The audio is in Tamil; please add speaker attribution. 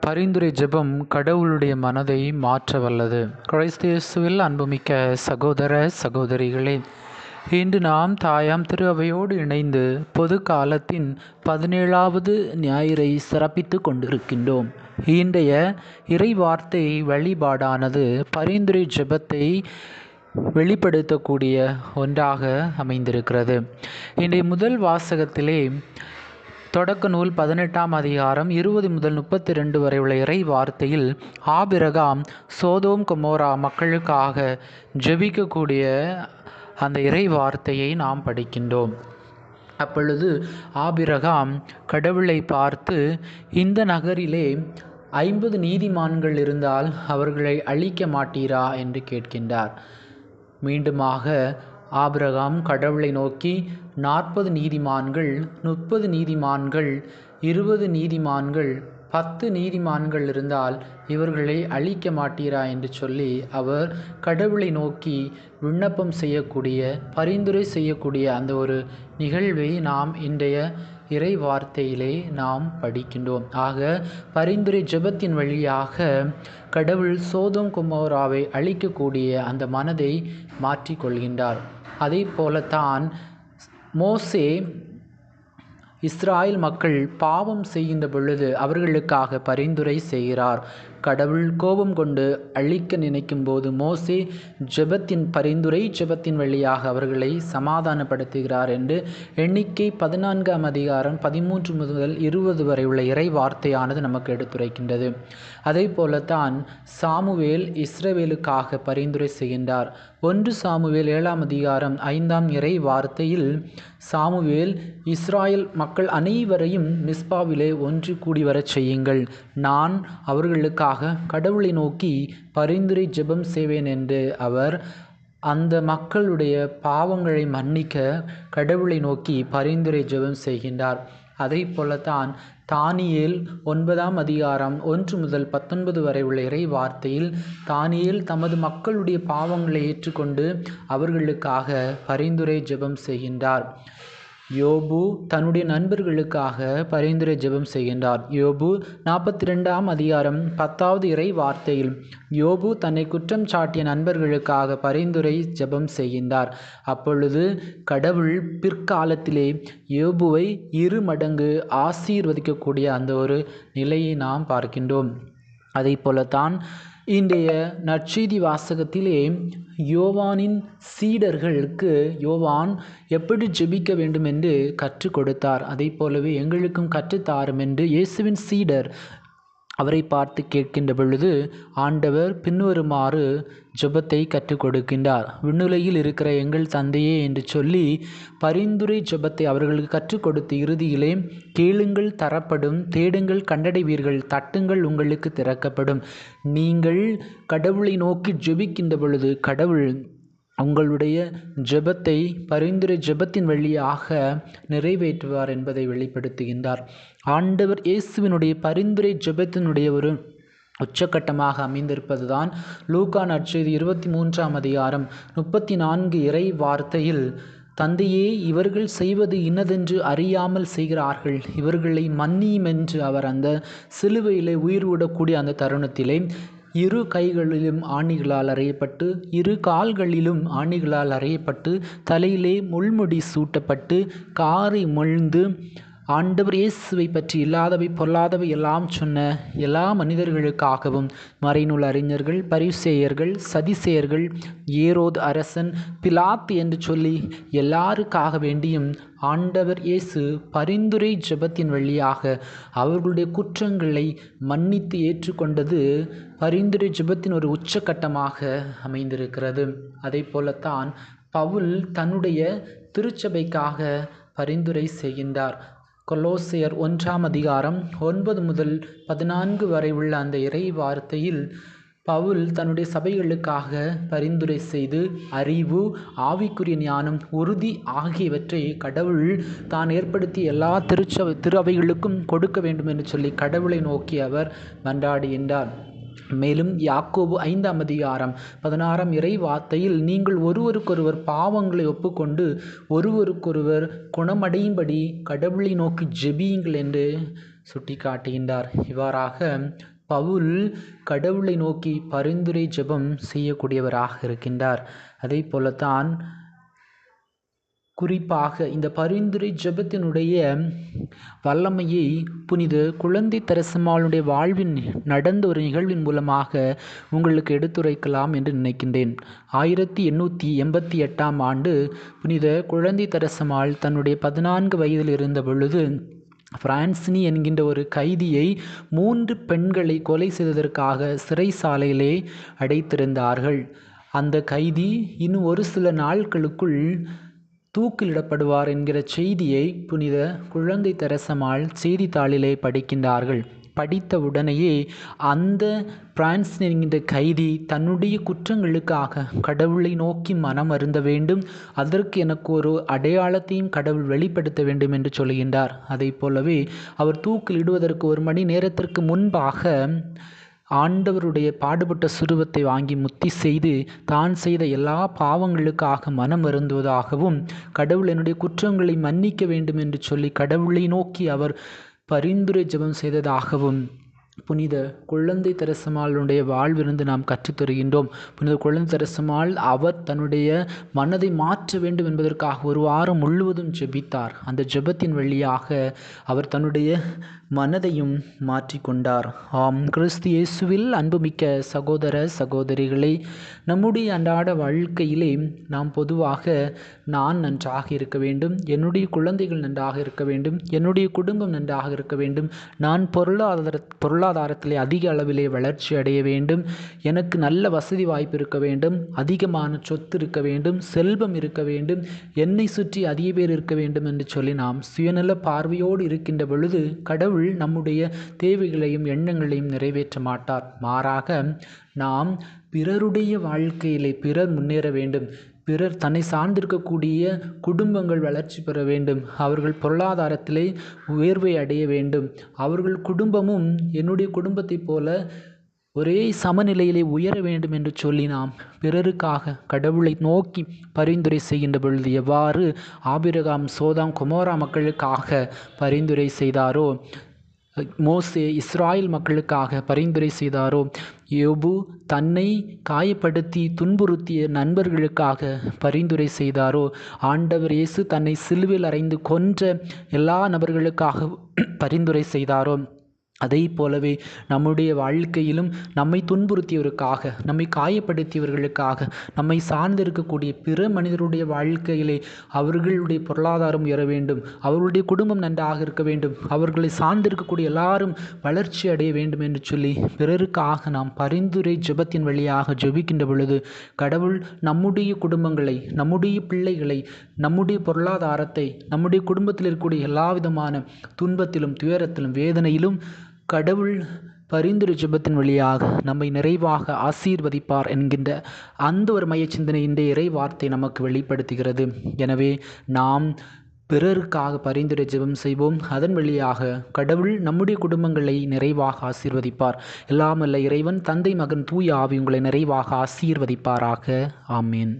Speaker 1: பரிந்துரை ஜெபம் கடவுளுடைய மனதை மாற்ற வல்லது கிறிஸ்து அன்புமிக்க சகோதர சகோதரிகளே இன்று நாம் தாயாம் திரு அவையோடு இணைந்து பொது காலத்தின் பதினேழாவது ஞாயிறை சிறப்பித்து கொண்டிருக்கின்றோம். இன்றைய இறைவார்த்தை வழிபாடானது பரிந்துரை ஜெபத்தை வெளிப்படுத்தக்கூடிய ஒன்றாக அமைந்திருக்கிறது. இன்றைய முதல் வாசகத்திலே தொடக்க நூல் பதினெட்டாம் அதிகாரம் இருபது முதல் முப்பத்தி ரெண்டு வரை உள்ள இறை வார்த்தையில் ஆபிரகாம் சோதோம் கொமோரா மக்களுக்காக ஜெபிக்கக்கூடிய அந்த இறை வார்த்தையை நாம் படிக்கின்றோம். அப்பொழுது ஆபிரகாம் கடவுளை பார்த்து இந்த நகரிலே ஐம்பது நீதிமான்கள் இருந்தால் அவர்களை அழிக்க மாட்டீரா? என்று கேட்கின்றார். மீண்டுமாக ஆபிரகாம் கடவுளை நோக்கி நாற்பது நீதிமான்கள் முப்பது நீதிமான்கள் இருபது நீதிமான்கள் பத்து நீதிமான்கள் இருந்தால் இவர்களை அழிக்க மாட்டீரா என்று சொல்லி அவர் கடவுளை நோக்கி விண்ணப்பம் செய்யக்கூடிய பரிந்துரை செய்யக்கூடிய அந்த ஒரு நிகழ்வை நாம் இன்றைய இறை வார்த்தையிலே நாம் படிக்கின்றோம். ஆக பரிந்துரை ஜெபத்தின் வழியாக கடவுள் சோதம் குமோராவை அழிக்கக்கூடிய அந்த மனதை மாற்றிக்கொள்கின்றார். அதே போலத்தான் மோசே இஸ்ராயல் மக்கள் பாவம் செய்கின்ற பொழுது அவர்களுக்காக பரிந்துரை செய்கிறார். கடவுள் கோபம் கொண்டு அழிக்க நினைக்கும் போது மோசே ஜெபத்தின் பரிந்துரை ஜெபத்தின் வழியாக அவர்களை சமாதானப்படுத்துகிறார் என்று எண்ணிக்கை பதினான்காம் அதிகாரம் பதிமூன்று முதல் இருபது வரை உள்ள இறை வார்த்தையானது நமக்கு எடுத்துரைக்கின்றது. அதே போலத்தான் சாமுவேல் இஸ்ரவேலுக்காக பரிந்துரை செய்கின்றார். ஒன்று சாமுவேல் ஏழாம் அதிகாரம் ஐந்தாம் இறை வார்த்தையில் சாமுவேல் இஸ்ராயல் மக்கள் மக்கள் அனைவரையும் மிஸ்பாவிலே ஒன்று கூடி வரச் செய்யுங்கள். நான் அவர்களுக்காக கடவுளை நோக்கி பரிந்துரை ஜெபம் செய்வேன் என்று அவர் அந்த மக்களுடைய பாவங்களை மன்னிக்க கடவுளை நோக்கி பரிந்துரை ஜெபம் செய்கின்றார். அதை போலத்தான் தானியேல் ஒன்பதாம் அதிகாரம் ஒன்று முதல் பத்தொன்பது வரை உள்ள இறை வார்த்தையில் தானியேல் தமது மக்களுடைய பாவங்களை ஏற்றுக்கொண்டு அவர்களுக்காக பரிந்துரை ஜெபம் செய்கின்றார். யோபு தன்னுடைய நண்பர்களுக்காக பரிந்துரை ஜெபம் செய்கின்றார். யோபு நாற்பத்தி ரெண்டாம் அதிகாரம் பத்தாவது இறை வார்த்தையில் யோபு தன்னை குற்றம் சாட்டிய நண்பர்களுக்காக பரிந்துரை ஜெபம் செய்கின்றார். அப்பொழுது கடவுள் பிற்காலத்திலே யோபுவை இரு மடங்கு ஆசீர்வதிக்கக்கூடிய அந்த ஒரு நிலையை நாம் பார்க்கின்றோம். அதை போலத்தான் இன்றைய நற்செய்தி வாசகத்திலே யோவானின் சீடர்களுக்கு யோவான் எப்படி ஜெபிக்க வேண்டும் என்று கற்றுக் கொடுத்தார். அதை போலவே எங்களுக்கும் கற்றுத்தாரும் என்று இயேசுவின் சீடர் அவரை பார்த்து கேட்கின்ற பொழுது ஆண்டவர் பின்வருமாறு ஜெபத்தை கற்றுக் கொடுக்கின்றார் விண்ணுலையில் இருக்கிற எங்கள் தந்தையே என்று சொல்லி பரிந்துரை ஜெபத்தை அவர்களுக்கு கற்றுக் கொடுத்து இறுதியிலே கேளுங்கள் தரப்படும் தேடுங்கள் கண்டடைவீர்கள் தட்டுங்கள் உங்களுக்கு திறக்கப்படும். நீங்கள் கடவுளை நோக்கி ஜெபிக்கின்ற பொழுது கடவுள் உங்களுடைய ஜெபத்தை பரிந்துரை ஜெபத்தின் வழியாக நிறைவேற்றுவார் என்பதை வெளிப்படுத்துகின்றார். ஆண்டவர் இயேசுவினுடைய பரிந்துரை ஜெபத்தினுடைய ஒரு உச்சக்கட்டமாக அமைந்திருப்பதுதான் லூகா நற்செய்தி இருபத்தி மூன்றாம் அதிகாரம் முப்பத்தி நான்கு இறை வார்த்தையில் தந்தையே இவர்கள் செய்வது இன்னதென்று அறியாமல் செய்கிறார்கள். இவர்களை மன்னியும் என்று அவர் அந்த சிலுவையிலே உயிர் விடக்கூடிய அந்த தருணத்திலே இரு கைகளிலும் ஆணிகளால் அறையப்பட்டு இரு கால்களிலும் ஆணிகளால் அறையப்பட்டு தலையிலே முள்முடி சூட்டப்பட்டு காரை மொழ்ந்து ஆண்டவர் இயேசுவை பற்றி இல்லாதவை பொல்லாதவை எல்லாம் சொன்ன எல்லா மனிதர்களுக்காகவும் மறைநூல் அறிஞர்கள் பரிசேயர்கள் சதிசேயர்கள் ஏரோது அரசன் பிலாத் என்று சொல்லி எல்லாருக்காக வேண்டியும் ஆண்டவர் இயேசு பரிந்துரை ஜெபத்தின் வழியாக அவர்களுடைய குற்றங்களை மன்னித்து ஏற்றுக்கொண்டது பரிந்துரை ஜெபத்தின் ஒரு உச்சக்கட்டமாக அமைந்திருக்கிறது. அதை போலத்தான் பவுல் தன்னுடைய திருச்சபைக்காக பரிந்துரை செய்கின்றார். கொலோசியர் ஒன்றாம் அதிகாரம் ஒன்பது முதல் பதினான்கு வரை உள்ள அந்த இறை வார்த்தையில் பவுல் தன்னுடைய சபைகளுக்காக பரிந்துரை செய்து அறிவு ஆவிக்குரிய ஞானம் உறுதி ஆகியவற்றை கடவுள் தான் ஏற்படுத்திய எல்லா திருச்சபை திரு அவைகளுக்கும் கொடுக்க வேண்டும் என்று சொல்லி கடவுளை நோக்கி அவர் மன்றாடுகின்றார் மேலும் யாக்கோபு ஐந்தாம் அதிகாரம் பதினாறாம் இறை வார்த்தையில் நீங்கள் ஒருவருக்கொருவர் பாவங்களை ஒப்புக்கொண்டு ஒருவருக்கொருவர் குணமடையும்படி கடவுளை நோக்கி ஜெபியுங்கள் என்று சுட்டி காட்டுகின்றார் இவ்வாறாக பவுல் கடவுளை நோக்கி பரிந்துரை ஜெபம் செய்யக்கூடியவராக இருக்கின்றார். அதே போலத்தான் குறிப்பாக இந்த பரிந்துரை ஜெபத்தினுடைய வல்லமையை புனித குழந்தை தரசம்மாளுடைய வாழ்வின் நடந்த ஒரு நிகழ்வின் மூலமாக உங்களுக்கு எடுத்துரைக்கலாம் என்று நினைக்கின்றேன். ஆயிரத்தி எண்ணூற்றி எண்பத்தி எட்டாம் ஆண்டு புனித குழந்தை தரசம்மாள் தன்னுடைய பதினான்கு வயதில் இருந்த பொழுது பிரான்சினி என்கின்ற ஒரு கைதியை மூன்று பெண்களை கொலை செய்ததற்காக சிறைச்சாலையிலே அடைத்திருந்தார்கள். அந்த கைதி இன்னும் ஒரு சில நாட்களுக்குள் தூக்கிலிடப்படுவார் என்கிற செய்தியை புனித குழந்தை தெரசமாள் செய்தித்தாளிலே படிக்கின்றார்கள். படித்த உடனேயே அந்த பிரான்ஸ் என்கின்ற கைதி தன்னுடைய குற்றங்களுக்காக கடவுளை நோக்கி மனம் அருந்த வேண்டும். அதற்கு எனக்கு ஒரு அடையாளத்தையும் கடவுள் வெளிப்படுத்த வேண்டும் என்று சொல்கின்றார் அதை போலவே அவர் தூக்கிலிடுவதற்கு ஒரு மணி நேரத்திற்கு முன்பாக ஆண்டவருடைய பாடுபட்ட சுருவத்தை வாங்கி முத்தி செய்து தான் செய்த எல்லா பாவங்களுக்காக மனம் வருந்துவதாகவும் கடவுள் என்னுடைய குற்றங்களை மன்னிக்க வேண்டும் என்று சொல்லி கடவுளை நோக்கி அவர் பரிந்துரை ஜெபம் செய்ததாகவும் புனித குழந்தை தெரசமாளுடைய வாழ்விலிருந்து நாம் கற்றுத்தருகின்றோம் புனித குழந்தை தெரசமாள் அவர் தன்னுடைய மனதை மாற்ற வேண்டும் என்பதற்காக ஒரு வாரம் முழுவதும் ஜெபித்தார். அந்த ஜெபத்தின் வழியாக அவர் தன்னுடைய மனதையும் மாற்றிக்கொண்டார் ஆம் கிறிஸ்து இயேசுவில் அன்புமிக்க சகோதர சகோதரிகளை நம்முடைய அன்றாட வாழ்க்கையிலே நாம் பொதுவாக நான் நன்றாக இருக்க வேண்டும் என்னுடைய குழந்தைகள் நன்றாக இருக்க வேண்டும் என்னுடைய குடும்பம் நன்றாக இருக்க வேண்டும் நான் பொருளாதார பொருள் பொருளாதாரத்திலே அதிக அளவிலே வளர்ச்சி அடைய வேண்டும். எனக்கு நல்ல வசதி வாய்ப்பு இருக்க வேண்டும். அதிகமான சொத்து இருக்க வேண்டும். செல்வம் இருக்க வேண்டும். என்னை சுற்றி அதிக பேர் இருக்க வேண்டும் என்று சொல்லி நாம் சுயநல பார்வையோடு இருக்கின்ற பொழுது கடவுள் நம்முடைய தேவைகளையும் எண்ணங்களையும் நிறைவேற்ற மாட்டார். மாறாக நாம் பிறருடைய வாழ்க்கையிலே பிறர் முன்னேற வேண்டும். பிறர் தன்னை சார்ந்திருக்கக்கூடிய குடும்பங்கள் வளர்ச்சி பெற வேண்டும். அவர்கள் பொருளாதாரத்திலே உயர்வை அடைய வேண்டும். அவர்கள் குடும்பமும் என்னுடைய குடும்பத்தைப் போல ஒரே சமநிலையிலே உயர வேண்டும் என்று சொல்லி நாம் பிறருக்காக கடவுளை நோக்கி பரிந்துரை செய்கின்ற பொழுது எவ்வாறு ஆபிரகாம் சோதாம் குமோரா மக்களுக்காக பரிந்துரை செய்தாரோ மோசே இஸ்ராயல் மக்களுக்காக பரிந்துரை செய்தாரோ யோபு தன்னை காயப்படுத்தி துன்புறுத்திய நண்பர்களுக்காக பரிந்துரை செய்தாரோ? ஆண்டவர் இயேசு தன்னை சிலுவில் அறைந்து கொன்ற எல்லா நபர்களுக்காக பரிந்துரை செய்தாரோ? அதை போலவே நம்முடைய வாழ்க்கையிலும் நம்மை துன்புறுத்தியவருக்காக நம்மை காயப்படுத்தியவர்களுக்காக நம்மை சார்ந்திருக்கக்கூடிய பிற மனிதருடைய வாழ்க்கையிலே அவர்களுடைய பொருளாதாரம் உயர வேண்டும் அவர்களுடைய குடும்பம் நன்றாக இருக்க வேண்டும் அவர்களை சார்ந்திருக்கக்கூடிய எல்லாரும் வளர்ச்சி அடைய வேண்டும் என்று சொல்லி பிறருக்காக நாம் பரிந்துரை ஜெபத்தின் வழியாக ஜெபிக்கின்ற பொழுது கடவுள் நம்முடைய குடும்பங்களை நம்முடைய பிள்ளைகளை நம்முடைய பொருளாதாரத்தை நம்முடைய குடும்பத்தில் இருக்கக்கூடிய எல்லா விதமான துன்பத்திலும் துயரத்திலும் வேதனையிலும் கடவுள் பரிந்துரை ஜெபத்தின் வழியாக நம்மை நிறைவாக ஆசீர்வதிப்பார் என்கின்ற அந்த ஒரு மைய சிந்தனை இந்த இறை வார்த்தை நமக்கு வெளிப்படுத்துகிறது. எனவே நாம் பிறருக்காக பரிந்துரை ஜெபம் செய்வோம். அதன் வழியாக கடவுள் நம்முடைய குடும்பங்களை நிறைவாக ஆசீர்வதிப்பார். எல்லாமல்ல இறைவன் தந்தை மகன் தூய ஆவி உங்களை நிறைவாக ஆசீர்வதிப்பாராக. ஆமேன்.